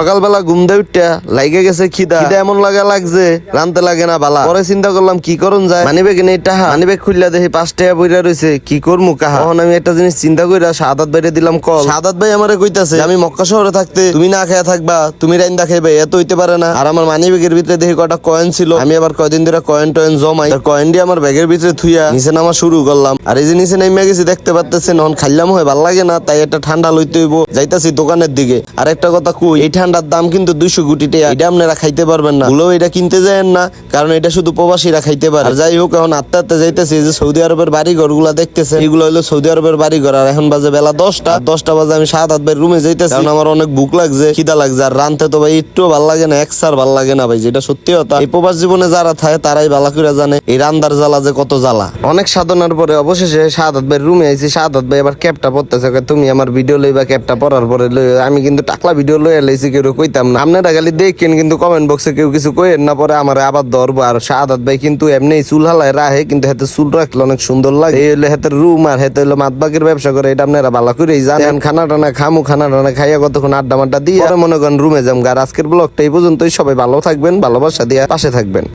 সকালবেলা ঘুম দিয়ে উঠটা লাইগে গেছে খিদা। খিদা এমন লাগা লাগছে, রানতে লাগে না বালা। পরে চিন্তা করলাম, কি করুন যায়? মানি ব্যাগ নেই টাহা মানি ব্যাগ খুললা দেখি পাঁচ টাকা বইরা রয়েছে কি করমু কাহা? তখন আমি একটা জিনিস চিন্তা কইরা সাদাত বাইরে দিলাম কল। সাদাত ভাই আমারে কইতাছে, আমি মক্কা শহরে থাকতে তুমি না খেয়ে থাকবা, তুমি রাইন্দা খাইবে এত হইতে পারে না। আর আমার মানি ব্যাগের ভিতরে দেখি কটা কয়েন ছিল। আমি আবার কয়দিন ধরে কয়েন টয়েন জমাই কয়েন দিয়ে আমার ব্যাগের ভিতরে থুইয়া নিচে নামা শুরু করলাম। আর এই যে নিচে নেমে গেছি, দেখতে পারতেছেন এখন খাইলাম হয়, ভালো লাগে না, তাই একটা ঠান্ডা লইতে হইব। যাইতাছি দোকানের দিকে। আর একটা কথা কই, এই ঠান্ডার দাম কিন্তু দুইশো কোটি টাকা। এটা আপনারা খাইতে পারবেন না। ভুলেও এটা কিনতে যায়েন না, কারণ এটা শুধু প্রবাসীরা খাইতে পারে। আর যাই হোক, এখন আত্মা আত্মা যাইতেছি যে সৌদি আরবের বাড়ি ঘরগুলা দেখতেছে এগুলো হলো সৌদি আরবের বাড়ি ঘর আর এখন বাজে বেলা দশটা। দশটা বাজে আমি সাত, আট রুমে যাইতেছি। কারণ আমার অনেক ভুক লাগছে, খিদা লাগছে। আর রানতে তো ভাই একটু ভালো লাগে না, এক সার ভালো লাগে না ভাই, যেটা সত্যি কথা। এই প্রবাস জীবনে যারা থাকে, তারাই ভালো করে জানে এই রান্দার জ্বালা যে কত জ্বালা। অনেক সাধনার পরে অবশেষে সাদাত ভাই রুমে আইছি। সাদাত ভাই এবার ক্যাপটা পড়তেছে। তুমি আমার ভিডিও লইবা ক্যাপটা পড়ার পরে লই আমি কিন্তু টাকলা ভিডিও লই লাইছি কেউ কইতাম না। আপনারা খালি দেখেন কিন্তু কমেন্ট বক্সে কেউ কিছু কইেন না, পরে আমার আবার ধরবো। আর সাদাত ভাই কিন্তু এমনি চুল হালায় রাহে কিন্তু হাতে চুল রাখলে অনেক সুন্দর লাগে। এই হলে রুম আর হাতে হলো মাতবাগের ব্যবসা করে, এটা আপনারা ভালো করে জানেন। খানা টানা খামু, খানা টানা খাইয়া কতক্ষণ আড্ডা মাড্ডা দিয়ে মনে করেন রুমে যাম আর আজকের ব্লগটা এই পর্যন্তই। সবাই ভালো থাকবেন, ভালোবাসা দিয়ে পাশে থাকবেন।